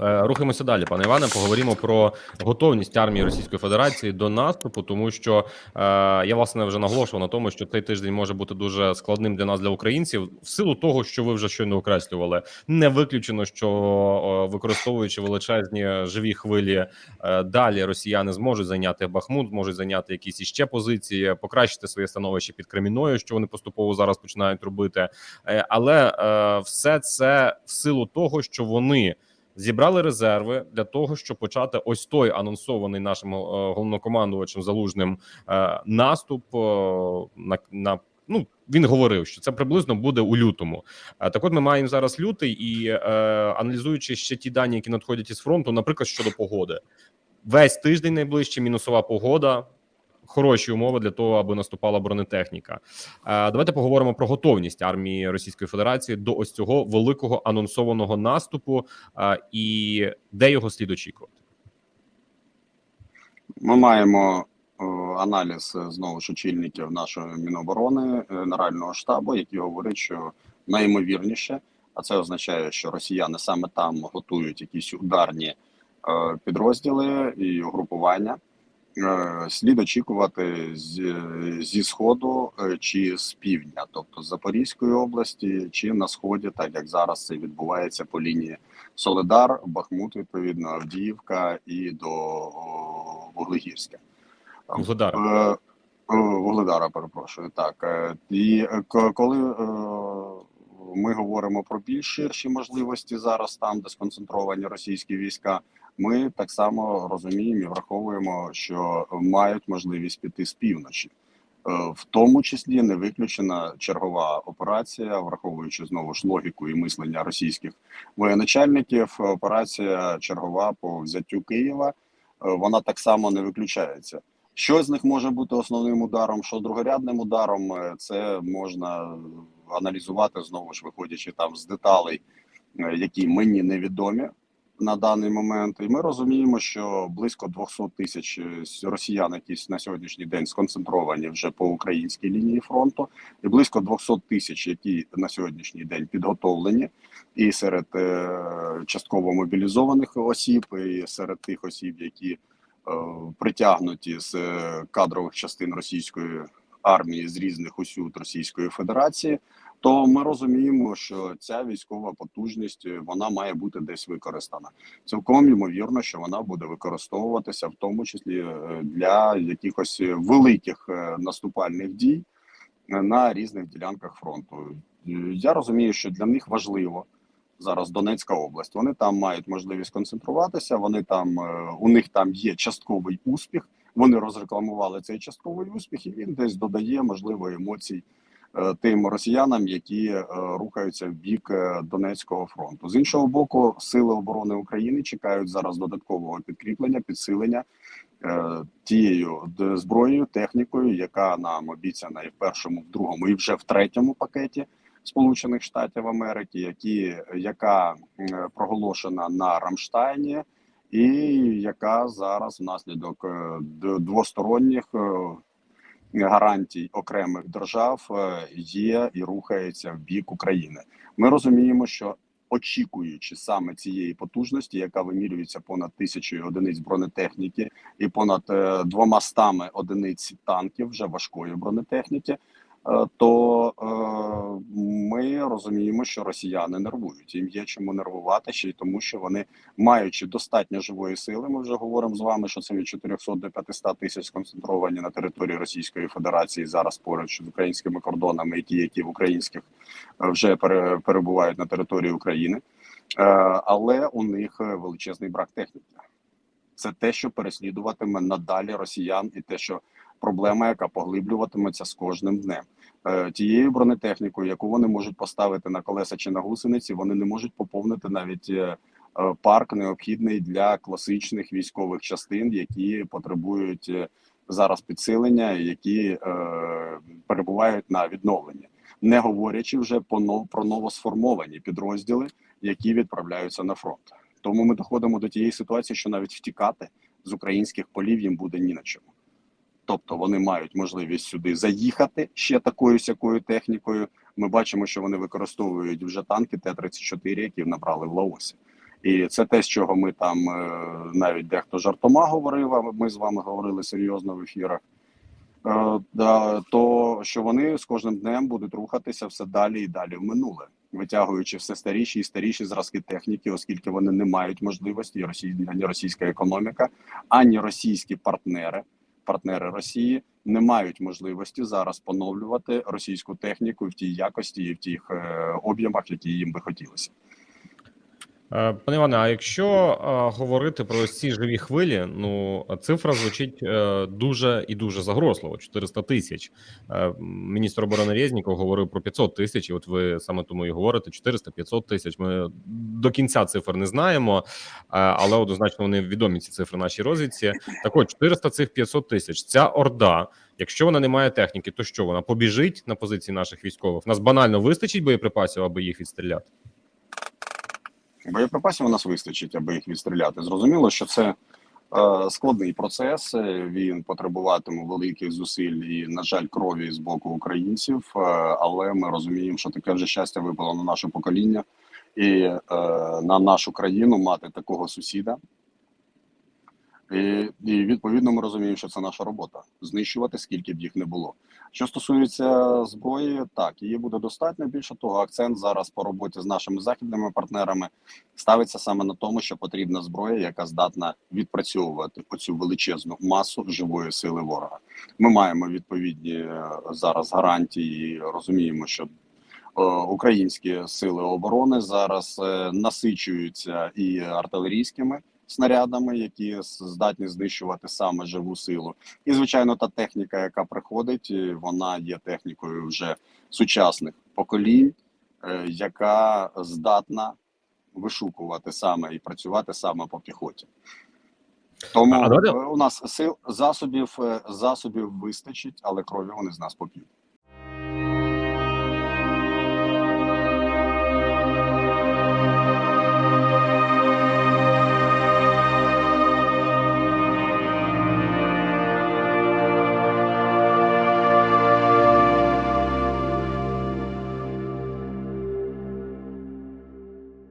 Е, Рухаємося далі, пане Іване. Поговоримо про готовність армії Російської Федерації до наступу, тому що е, я власне вже наголошував на тому, що цей тиждень може бути дуже складним для нас, для українців, в силу того, що ви вже щойно окреслювали. Не виключено, що використовуючи величезні живі хвилі, е, далі росіяни зможуть зайняти Бахмут, зможуть зайняти якісь іще позиції, покращити своє становище під Креміною, що вони поступово зараз починають робити. Е, але е, все це в силу того, що вони зібрали резерви для того, щоб почати ось той анонсований нашим е, головнокомандувачем залужним е, наступ е, на на. Ну він говорив, що це приблизно буде у лютому. Так, от ми маємо зараз лютий і е, аналізуючи ще ті дані, які надходять із фронту, наприклад, щодо погоди, весь тиждень найближче мінусова погода. Хороші умови для того, аби наступала бронетехніка. Е, Давайте поговоримо про готовність армії Російської Федерації до ось цього великого анонсованого наступу е, і де його слід очікувати. Ми маємо е, аналіз знову ж очільників нашої міноборони Генерального штабу, які говорять, що найімовірніше, а це означає, що росіяни саме там готують якісь ударні підрозділи і угрупування. Е, Слід очікувати з, зі сходу е, чи з півдня, тобто з Запорізької області, чи на сході, так як зараз це відбувається по лінії Соледар, Бахмут, відповідно, Авдіївка і до Вуглегірська. Вугледар. Е, е, Вугледара, перепрошую. Так е, і е, коли е, ми говоримо про більш ширші можливості зараз, там де сконцентровані російські війська, ми так само розуміємо і враховуємо, що мають можливість піти з півночі. Е, В тому числі не виключена чергова операція, враховуючи знову ж логіку і мислення російських воєначальників. Операція чергова по взяттю Києва. е, Вона так само не виключається. Що з них може бути основним ударом, що другорядним ударом, е, це можна аналізувати знову ж виходячи там з деталей, які мені невідомі на даний момент. І ми розуміємо, що близько 200 тисяч е, росіян, які на сьогоднішній день сконцентровані вже по українській лінії фронту, і близько 200 тисяч, які на сьогоднішній день підготовлені, і серед е, частково мобілізованих осіб, і серед тих осіб, які е, притягнуті з кадрових частин російської армії з різних усюд Російської Федерації, то ми розуміємо, що ця військова потужність е, вона має бути десь використана. Цілком ймовірно, що вона буде використовуватися, в тому числі е, для якихось е, великих наступальних дій на різних ділянках фронту. Я розумію, що для них важливо зараз Донецька область. Вони там мають можливість концентруватися. Вони там у них там є частковий успіх. Вони розрекламували цей частковий успіх, і він десь додає можливо емоцій тим росіянам, які е, рухаються в бік е, Донецького фронту. З іншого боку, сили оборони України чекають зараз додаткового підкріплення, підсилення е, тією зброєю, технікою, яка нам обіцяна і в першому, в другому, і вже в третьому пакеті. Сполучених Штатів Америки, які яка е, проголошена на Рамштайні, і яка зараз внаслідок е, двосторонніх е, гарантій окремих держав е, є і рухається в бік України. Ми розуміємо, що очікуючи саме цієї потужності, яка вимірюється понад тисячою одиниць бронетехніки і понад е, двома стами одиниць танків вже важкої бронетехніки. Е, То е, ми розуміємо, що росіяни нервують. Їм є чому нервувати ще й тому, що вони маючи достатньо живої сили, ми вже говоримо з вами, що це від 400 до 500 тисяч сконцентровані на території Російської Федерації зараз поруч з українськими кордонами, і ті, які в українських е, вже пере- перебувають на території України, але у них величезний брак техніки. Це те, що переслідуватиме надалі росіян, і те, що проблема, яка поглиблюватиметься з кожним днем. Е, Тією бронетехнікою, яку вони можуть поставити на колеса чи на гусениці, вони не можуть поповнити навіть е, е, парк необхідний для класичних військових частин, які потребують зараз підсилення, які перебувають на відновленні, не говорячи вже про новосформовані підрозділи, які відправляються на фронт. Тому ми доходимо до тієї ситуації, що навіть втікати з українських полів їм буде ні на чому. Тобто вони мають можливість сюди заїхати ще такою сякою технікою. Ми бачимо, що вони використовують вже танки Т-34, які набрали в Лаосі. І це те, з чого ми там е, навіть дехто жартома говорив. а Ми з вами говорили серйозно в ефірах. Е, то що вони з кожним днем будуть рухатися все далі і далі в минуле, витягуючи все старіші і старіші зразки техніки, оскільки вони не мають можливості і росій, ані російська економіка, ані російські партнери, партнери Росії не мають можливості зараз поновлювати російську техніку в тій якості і в тих е, об'ємах, які їм би хотілося. Е, Пане Іване, а якщо е, говорити про ці живі хвилі, ну цифра звучить е, дуже і дуже загрозливо 400 тисяч. Міністр оборони Резніков говорив про 500 тисяч. І от ви саме тому і говорите 400-500 тисяч. Ми до кінця цифр не знаємо, але однозначно вони відомі ці цифри нашій розвідці. Так от 400 цих 500 тисяч. Ця орда, якщо вона не має техніки, то що вона побіжить на позиції наших військових? Нас банально вистачить боєприпасів, аби їх відстріляти. Боєприпасів у нас вистачить, аби їх відстріляти. Зрозуміло, що це е, складний процес. е, Він потребуватиме великих зусиль і, на жаль, крові з боку українців. е, Але ми розуміємо, що таке вже щастя випало на наше покоління і е, на нашу країну мати такого сусіда. І, і відповідно ми розуміємо, що це наша робота знищувати, скільки б їх не було. Що стосується зброї, так її буде достатньо. Більше того, акцент зараз по роботі з нашими західними партнерами ставиться саме на тому, що потрібна зброя, яка здатна відпрацьовувати оцю величезну масу живої сили ворога. Ми маємо відповідні е, зараз гарантії. Розуміємо, що е, українські сили оборони зараз е, насичуються і артилерійськими снарядами, які здатні знищувати саме живу силу. І звичайно, та техніка, яка приходить, вона є технікою вже сучасних поколінь, е, яка здатна вишукувати саме і працювати саме по піхоті. Тому А у нас сил засобів е, засобів вистачить, але крові вони з нас поп'ють.